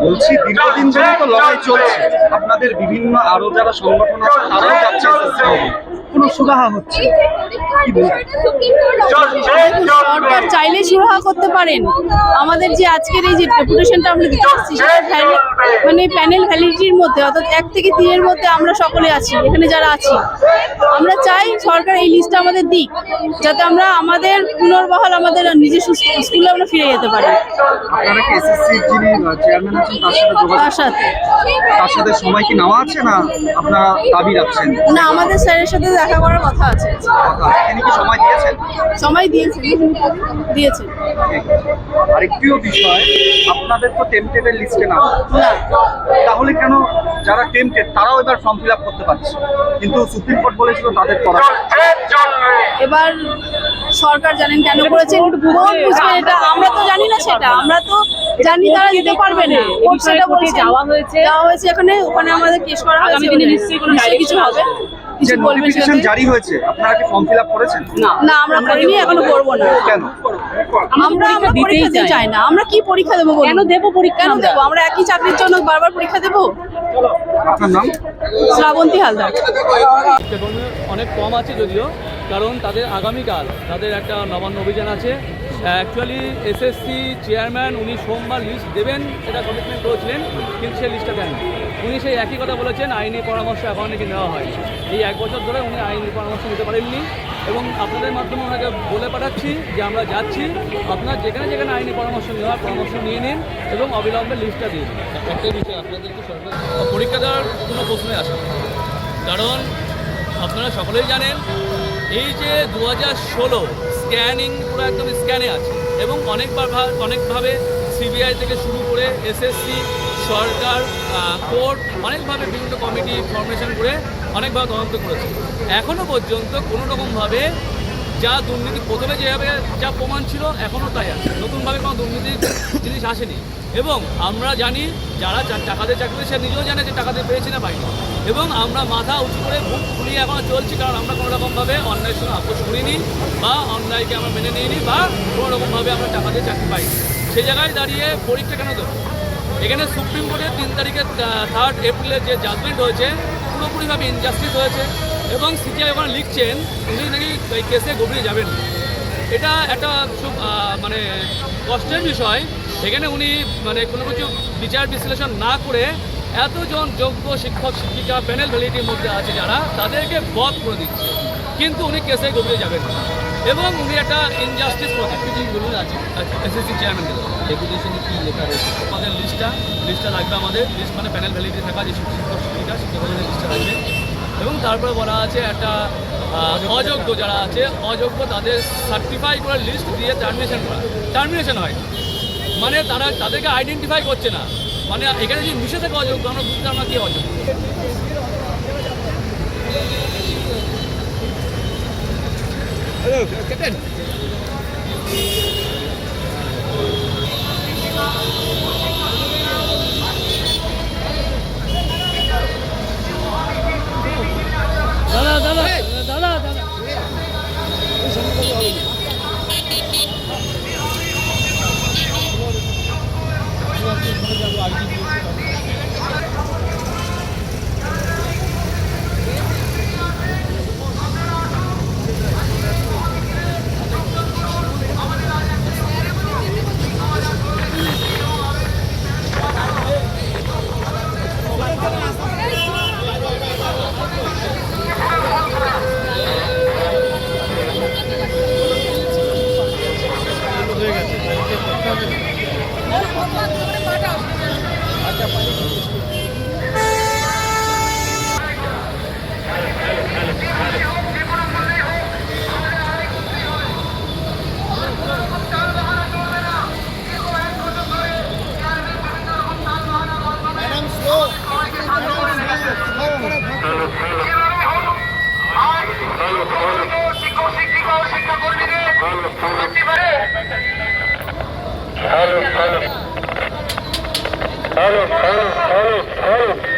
বলছি দীর্ঘদিন ধরে তো লড়াই চলছে আপনাদের বিভিন্ন আরও যারা সংগঠন আছে তারাও যাচ্ছে। কোনো সুরাহা হচ্ছে। কি সরকার সুরাহা করতে পারেন? আমাদের যে আজকের এই যে ডেপুটেশনটা আমরা দিতে সেটা মানে প্যানেল ভ্যালিডিটির মধ্যে অর্থাৎ এক থেকে তিনের মধ্যে আমরা সকলে আছি এখানে যারা আছি। আমরা চাই সরকার এই লিস্টটা আমাদের দিক যাতে আমরা আমাদের পুনর্বহাল আমাদের নিজস্ব স্কুলে আমরা ফিরে যেতে পারি। তার সাথে তার সাথে। সময় কি নেওয়া আছে না আপনারা দাবি রাখছেন? না আমাদের স্যারের সাথে দেখা করার কথা আছে। তিনি কি সময় দিয়েছেন? সময় দিয়েছে দিয়েছে আরেকটিও বিষয় আপনাদের তো টেম্পটেডের লিস্টে না না। তাহলে কেন যারা টেম্পটেড তারাও এবার ফর্ম ফিল আপ করতে পারছে? কিন্তু সুপ্রিম কোর্ট বলেছিল তাদের করা। এবার সরকার জানেন কেন বুঝবেন এটা আমরা তো জানি না সেটা। আমরা তো জানি তারা দিতে পারবে না। কোর্ট সেটা বলছে। যাওয়া হয়েছে। যাওয়া হয়েছে এখানে। ওখানে আমাদের কেস করা হয়েছে আগামী দিনে নিশ্চয়ই কোনো কিছু হবে। কিছু বলবেন নোটিফিকেশন জারি হয়েছে আপনারা কি ফর্ম ফিল আপ করেছেন? না না আমরা করিনি এখনও করব না। কেন? আমরা আমরা পরীক্ষা দিতে চাই। না। আমরা কি পরীক্ষা দেবো কেন দেবো পরীক্ষা কেন আমরা? দেবো? আমরা একই চাকরির জন্য বারবার পরীক্ষা দেবো? আপনার নাম? শ্রাবন্তী হালদার। অনেক কম আছে যদিও কারণ তাদের আগামীকাল তাদের একটা নবান্ন অভিযান আছে। অ্যাকচুয়ালি এসএসসি চেয়ারম্যান উনি সোমবার লিস্ট দেবেন সেটা কমিটমেন্ট করেছিলেন কিন্তু সে লিস্টটা দেন উনি সেই একই কথা বলেছেন, আইনি পরামর্শ এখন নাকি নেওয়া হয়। এই এক বছর ধরে উনি আইনি পরামর্শ নিতে পারেননি এবং আপনাদের মাধ্যমে ওনাকে বলে পাঠাচ্ছি যে আমরা যাচ্ছি, আপনার যেখানে যেখানে আইনি পরামর্শ নেওয়ার পরামর্শ নিয়ে নিন এবং অবিলম্বে লিস্টটা দিন। একটা বিষয়, আপনাদেরকে পরীক্ষা দেওয়ার কোনো প্রশ্নই আসে কারণ আপনারা সকলেই জানেন, এই যে দু হাজার ষোলো স্ক্যানিং পুরো একদম স্ক্যানে আছে এবং অনেকবার অনেকভাবে সিবিআই থেকে শুরু করে এসএসসি সরকার কোর্ট অনেকভাবে বিভিন্ন কমিটি ফর্মেশন করে অনেকভাবে তদন্ত করেছে। এখনও পর্যন্ত কোনো রকমভাবে যা দুর্নীতি প্রথমে যেভাবে যা প্রমাণ ছিল এখনও তাই আছে। নতুনভাবে কোনো দুর্নীতির জিনিস আসেনি। এবং আমরা জানি যারা চা- টাকাতে চাকরি সে নিজেও জানে যে টাকাতে পেয়েছে না পাইনি এবং আমরা মাথা উঁচু করে বুক ফুলিয়ে এখনও চলছি, কারণ আমরা কোনো রকমভাবে অন্যায়ের সঙ্গে আপোষ করিনি বা অন্যায়কে আমরা মেনে নিইনি বা কোনো রকমভাবে আমরা টাকাতে চাকরি পাইনি। সেই জায়গায় দাঁড়িয়ে পরীক্ষা কেন দেবো? এখানে সুপ্রিম কোর্টের তিন তারিখে থার্ড এপ্রিলের যে জাজমেন্ট হয়েছে, পুরোপুরিভাবে ইনজাস্টিস হয়েছে এবং সিজিআই ওখানে লিখছেন, উনি নাকি এই কেসে গভীরে যাবেন। এটা একটা খুব মানে কষ্টের বিষয়। এখানে উনি মানে কোনো কিছু বিচার বিশ্লেষণ না করে এতজন যোগ্য শিক্ষক, শিক্ষিকা প্যানেল ভ্যালিটির মধ্যে আছে যারা, তাদেরকে বধ করে দিচ্ছে। কিন্তু উনি কেসে গভীরে যাবেন না। এবং উনি একটা ইনজাস্টিস বলুন আছে এসএসসি চেয়ারম্যান ডেপুটেশনে কি লেখা রয়েছে? আমাদের লিস্টটা লিস্টটা লাগবে আমাদের লিস্ট মানে প্যানেল ভ্যালিটি থাকা, যে শিক্ষক শিক্ষিকা, শিক্ষকদের লিস্টটা লাগবে। এবং তারপরে বলা আছে একটা অযোগ্য যারা আছে, অযোগ্য তাদের সার্টিফাই করে লিস্ট দিয়ে টার্মিনেশন করা। টার্মিনেশন হয় মানে তারা, তাদেরকে আইডেন্টিফাই করছে না। মানে এখানে যদি মিশে থাকে অযোগ্য, আমরা বুঝতে আমরা কি অযোগ্য। Hello, get in. শিক্ষক শিক্ষিকা ও শিক্ষাকর্মীদের প্রতিবারে Salud, salud. Salud, salud, salud.